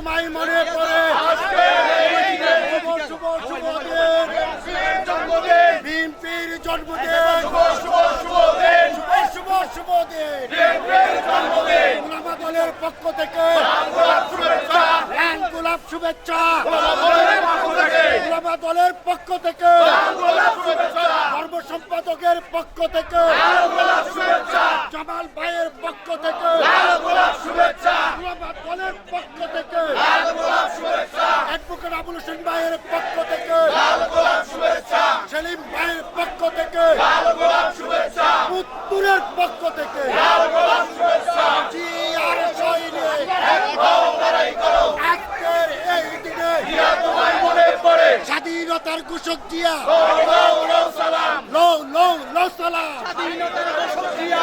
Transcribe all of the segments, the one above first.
তোমায় মনে করে বিএনপির জন্মদিন। শুভ শুভ দিন। দলের পক্ষ থেকে গোলাপ শুভেচ্ছা গোলাপা দলের পক্ষ থেকে ধর্ম সম্পাদকের পক্ষ থেকে জামাল ভাইয়ের পক্ষ থেকে গোলাপা দলের পক্ষ থেকে অ্যাডভোকেট আবুল হোসেন ভাইয়ের পক্ষ থেকে। সেলিম ভাইয়ের পক্ষ থেকে। উত্তরের পক্ষ থেকে। জি আর সৈনিক আজকের এই দিনে স্বাধীনতার ঘোষক জিয়া। লো লো লো সালাম। স্বাধীনতার ঘোষক জিয়া।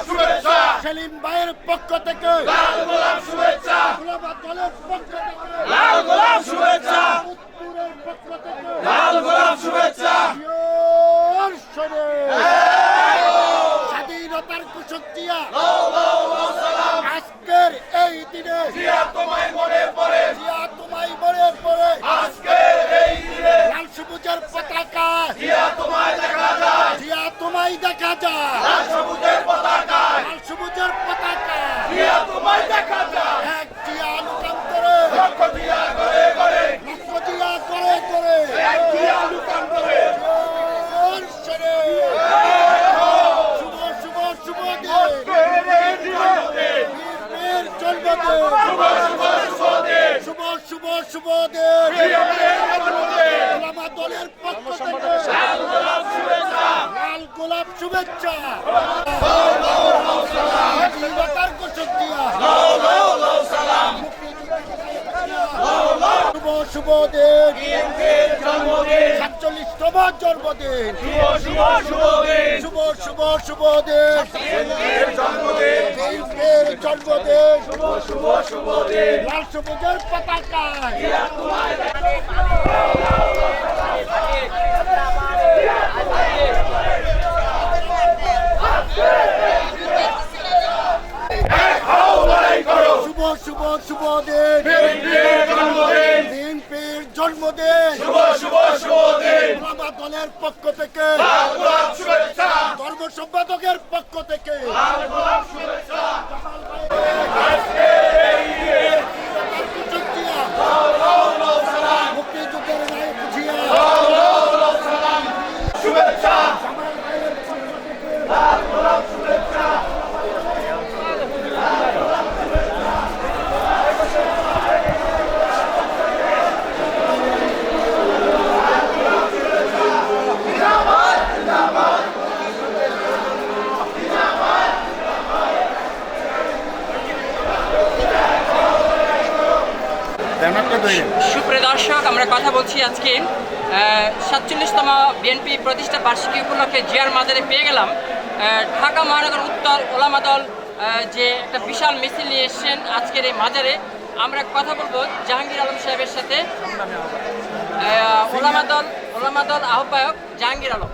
সেলিম ভাইয়ের পক্ষ থেকে। গোলাবাদ দলের পক্ষ থেকে। উত্তরের পক্ষ থেকে। জিয়র শরীফ। স্বাধীনতার কুশক দিয়া আজকের এই দিনে। জিয়া তোমায় মনে পড়ে। লাল সবুজের পতাকা। জিয়া তোমায় দেখা যায়। লাল সবুজের পতাকা এক জিয়া লোকান্তরে লক্ষ জিয়া করে করে জিয়র শরীফ। শুভ শুভ শুভ দিন বীর জন্মদিন শুভ শুভ শুভ গোলামা দলের পক্ষ থেকে লাল গোলাপ শুভেচ্ছা স্বাধীনতার ঘোষক দিয়া শুভ শুভ দিন। সাতচল্লিশতম জন্মদিন। শুভ শুভ শুভ দিন। জন্মদিন লাল সবুজের পতাকায়। শুভ শুভ শুভ দিন। জন্মদিন। গোলামা দলের পক্ষ থেকে ধর্ম সম্পাদকের পক্ষ থেকে মুক্তিযুদ্ধের নায়ক জিয়া সুপ্রিয় দর্শক আমরা কথা বলছি আজকে সাতচল্লিশতম বিএনপি প্রতিষ্ঠা বার্ষিকী উপলক্ষে জিয়ার মাজারে পেয়ে গেলাম। ঢাকা মহানগর উত্তর ওলামা দল যে একটা বিশাল মিছিল নিয়ে এসেছেন আজকের এই মাজারে। আমরা কথা বলব জাহাঙ্গীর আলম সাহেবের সাথে। ওলামা দল ওলামা দল আহ্বায়ক জাহাঙ্গীর আলম।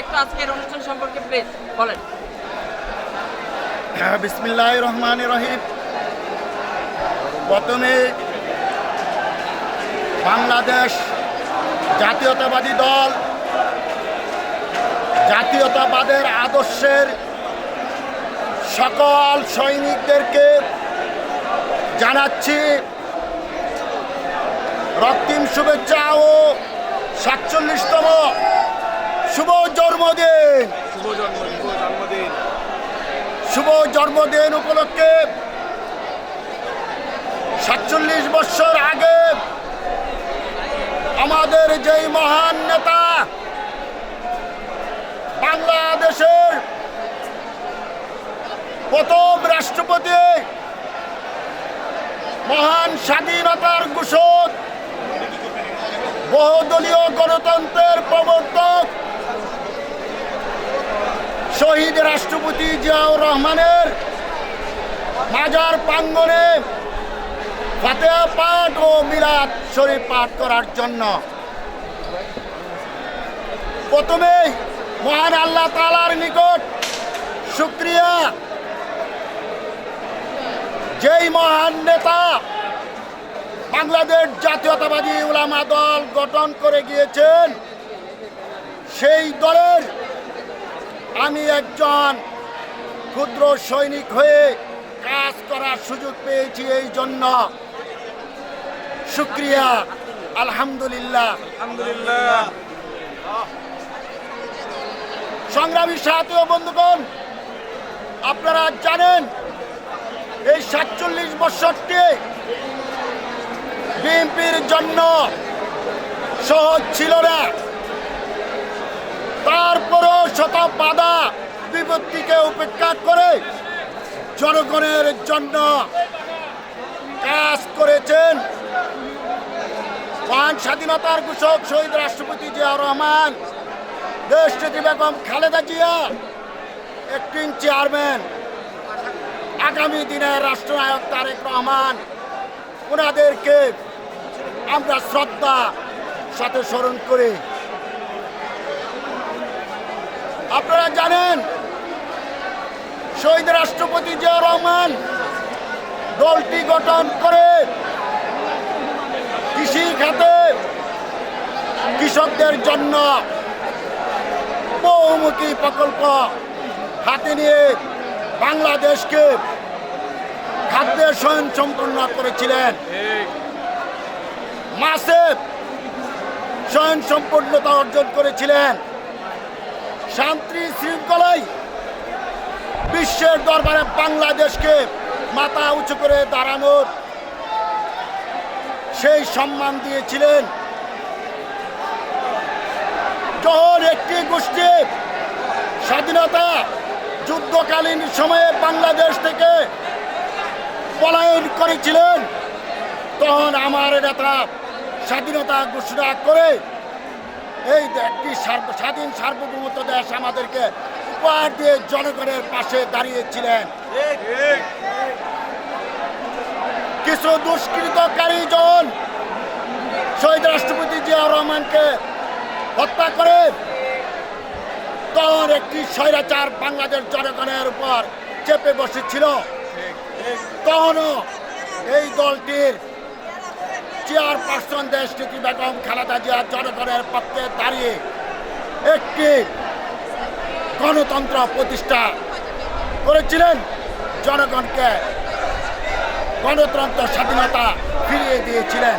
একটু আজকের অনুষ্ঠান সম্পর্কে প্লিজ বলেন। বিসমিল্লাহ রহমান রহিম। প্রথমে বাংলাদেশ জাতীয়তাবাদী দল জাতীয়তাবাদের আদর্শের সকল সৈনিকদেরকে জানাচ্ছি রক্তিম শুভেচ্ছা ও সাতচল্লিশতম শুভ জন্মদিন। শুভ জন্মদিন উপলক্ষে সাতচল্লিশ বছর আগে আমাদের যেই মহান নেতা বাংলাদেশের প্রথম রাষ্ট্রপতি, মহান স্বাধীনতার ঘোষক, বহুদলীয় গণতন্ত্রের প্রবর্তক, শহীদ রাষ্ট্রপতি জিয়াউর রহমানের মাজার প্রাঙ্গনে ফাতেহা পাঠ মিলাদ শরীফ পাঠ করার জন্য। প্রথমেই মহান আল্লাহ তালার নিকট শুক্রিয়া। যেই মহান নেতা বাংলাদেশ জাতীয়তাবাদী উলামা দল গঠন করে গিয়েছেন, সেই দলের আমি একজন ক্ষুদ্র সৈনিক হয়ে কাজ করার সুযোগ পেয়েছি এই জন্য। শুক্রিয়া। আলহামদুলিল্লাহ। আলহামদুলিল্লাহ। সংগ্রামী সাথী ও বন্ধুগণ আপনারা জানেন এই সাতচল্লিশ বছরটি বিএনপির জন্য সহজ ছিল না। তারপরও শত বাধা বিপত্তিকে উপেক্ষা করে জনগণের জন্য কাজ করেছেন। মহান স্বাধীনতার ঘোষক শহীদ রাষ্ট্রপতি জিয়াউর রহমান দেশনেত্রী বেগম খালেদা জিয়া, একটিং চেয়ারম্যান, আগামী দিনের রাষ্ট্রনায়ক তারেক রহমান, ওনাদেরকে আমরা শ্রদ্ধা সাথে স্মরণ করি। আপনারা জানেন, শহীদ রাষ্ট্রপতি জিয়া রহমান দলটি গঠন খাতে কৃষকদের জন্য বহুমুখী প্রকল্প হাতে নিয়ে বাংলাদেশকে খাদ্যের স্বয়ং সম্পূর্ণ করেছিলেন। মাসে স্বয়ং সম্পূর্ণতা অর্জন করেছিলেন। শান্তি শৃঙ্খলায় বিশ্বের দরবারে বাংলাদেশকে মাথা উঁচু করে দাঁড়ানোর সেই সম্মান দিয়েছিলেন। যখন একটি গোষ্ঠী, স্বাধীনতা যুদ্ধকালীন সময়ে বাংলাদেশ থেকে পলায়ন করেছিলেন। তখন আমার নেতা স্বাধীনতা ঘোষণা করে, এই একটি স্বাধীন সার্বভৌমত্ব দেশ আমাদেরকে উপহার দিয়ে জনগণের পাশে দাঁড়িয়েছিলেন। কিছু দুষ্কৃতকারী জন। শহীদ রাষ্ট্রপতি জিয়াউর রহমানকে হত্যা করে তখন একটি স্বৈরাচার বাংলাদেশ জনগণের উপর চেপে বসেছিল। তখনও এই দলটির চেয়ারপারসন দেশনীতি বেগম খালেদা জিয়া জনগণের পক্ষে দাঁড়িয়ে একটি গণতন্ত্র প্রতিষ্ঠা করেছিলেন। জনগণকে গণতন্ত্র স্বাধীনতা ফিরিয়ে দিয়েছিলেন।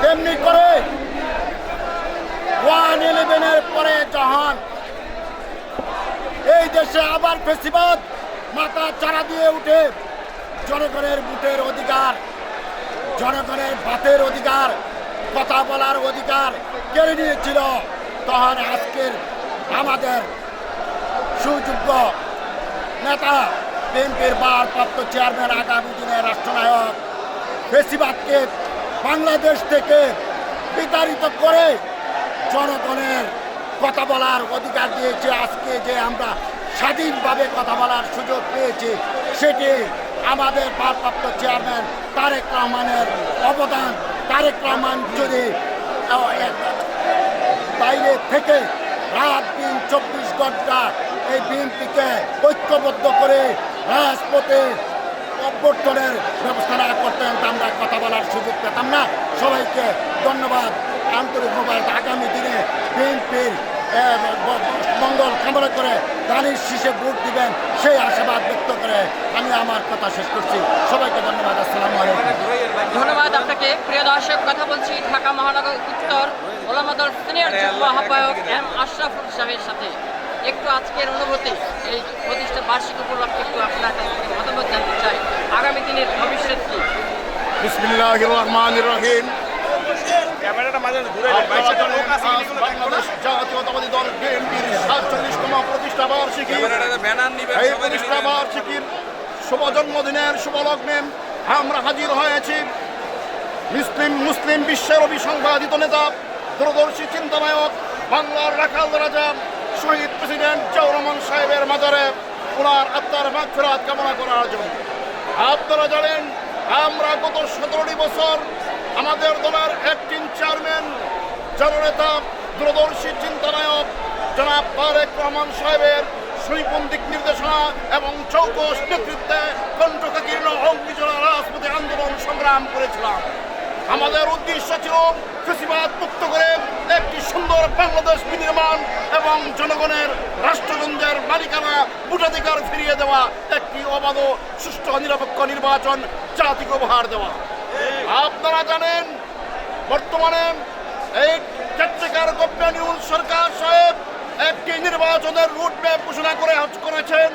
তেমনি করে ওয়ান ইলেভেনের পরে যখন এই দেশে আবার ফেসিবাদ, মাথা চারা দিয়ে উঠে জনগণের বুটের অধিকার, জনগণের ভাতের অধিকার, কথা বলার অধিকার কেড়ে নিয়েছিল, তখন আজকের আমাদের সুযোগ্য নেতা বিএনপির ভারপ্রাপ্ত চেয়ারম্যান আগামী দিনের রাষ্ট্রনায়ক। বেশিরভাগকে বাংলাদেশ থেকে বিতাড়িত করে জনগণের কথা বলার অধিকার দিয়েছে। আজকে যে আমরা স্বাধীনভাবে কথা বলার সুযোগ পেয়েছি, সেটি আমাদের ভারপ্রাপ্ত চেয়ারম্যান তারেক রহমানের অবদান। তারেক রহমান যদি বাইরে থেকে রাত দিন চব্বিশ ঘণ্টা এই বিএনপিকে ঐক্যবদ্ধ করে রাজপথে অভ্যর্থনের ব্যবস্থা না করতেন তা আমরা কথা বলার সুযোগ পেতাম না। সবাইকে ধন্যবাদ। আন্তরিক মোবাইল আগামী দিনে বিএনপির মঙ্গল কামনা করে দানির শীষে ভোট দিবেন সেই আশাবাদ ব্যক্ত করে আমি আমার কথা শেষ করছি। সবাইকে ধন্যবাদ। আসসালামু আলাইকুম। ধন্যবাদ আপনাকে। প্রিয় দর্শক, কথা বলছি ঢাকা মহানগর উত্তর ওলামা দল সিনিয়র যুগ্ম আহ্বায়ক এম আশরাফুল সাহেবের সাথে। একটু আজকের অনুভূতি এই প্রতিষ্ঠা বার্ষিক উপলক্ষে একটু আপনার কাছ থেকে মতামত জানতে চাই। আগামী দিনের ভবিষ্যৎ কি? বিসমিল্লাহ রহমান রহিম। জাতীয়তাবাদী দল বিএনপির সাতচল্লিশতম প্রতিষ্ঠা বার্ষিকী। ব্যানার নিবেন এই প্রতিষ্ঠা নিবেন। বার্ষিকীর শুভ জন্মদিনের শুভ লগ্নে আমরা হাজির হয়েছি মুসলিম মুসলিম বিশ্বের অভিসংবাদিত নেতা দূরদর্শী চিন্তানায়ক বাংলার রাখাল রাজা। শহীদ প্রেসিডেন্ট রহমান সাহেবের মাজারে ওনার আত্মার মাগফিরাত কামনা করার জন্য। আপনারা জানেন, আমরা গত সতেরোটি বছর আমাদের দলের অ্যাক্টিং চেয়ারম্যান, জননেতা, দূরদর্শী চিন্তানায়ক জনাব তারেক রহমান সাহেবের সুইপন্থিক নির্দেশনা এবং চৌকস নেতৃত্বে কণ্ঠকাকীর্ণ অগ্নিজলা রাজপথে আন্দোলন সংগ্রাম করেছিলাম। আমাদের উদ্দেশ্য ছিল কৃষিবাদ মুক্ত করে একটি সুন্দর বাংলাদেশ বিনির্মাণ এবং জনগণের রাষ্ট্রযন্ত্রের মালিকানা ভোটাধিকার ফিরিয়ে দেওয়া, একটি অবাধ, সুষ্ঠু, নিরপেক্ষ নির্বাচন জাতিকে উপহার দেওয়া। আপনারা জানেন, বর্তমানে এই চট্টগ্রাম গভর্নমেন্ট সরকার সাহেব একটি নির্বাচনের রুট ম্যাপ ঘোষণা করে করেছেন।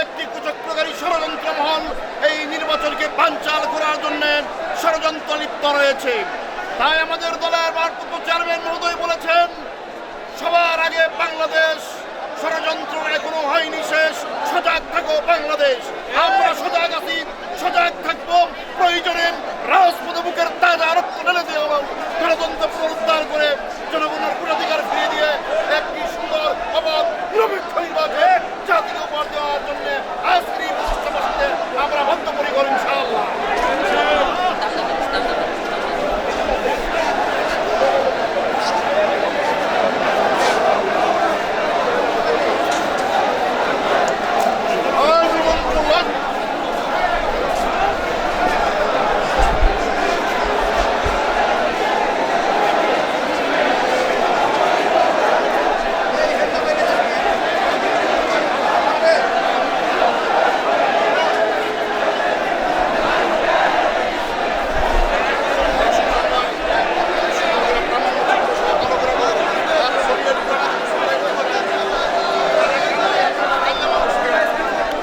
একটি কুচক্রকারী ষড়যন্ত্র মহল এই নির্বাচনকে পাঞ্চাল করার জন্য ষড়যন্ত্র লিপ্ত রয়েছে। তাই আমাদের দলের ভারপ্রাপ্ত চেয়ারম্যান মহোদয় বলেছেন, সবার আগে বাংলাদেশ ষড়যন্ত্র এখনও হয়নি, শেষ, সজাগ থাকো বাংলাদেশ। আমরা সজাগ আছি সজাগ থাকব, প্রয়োজনে রাজপথ বুকের তাজ আরও ফেলে দেওয়া গণতন্ত্র পুনরুদ্ধার করে জনগণের ভোটাধিকার ফিরিয়ে দিয়ে একটি সুন্দর অবাধ নিরপেক্ষ নির্বাচনে জাতির উপহার দেওয়ার জন্য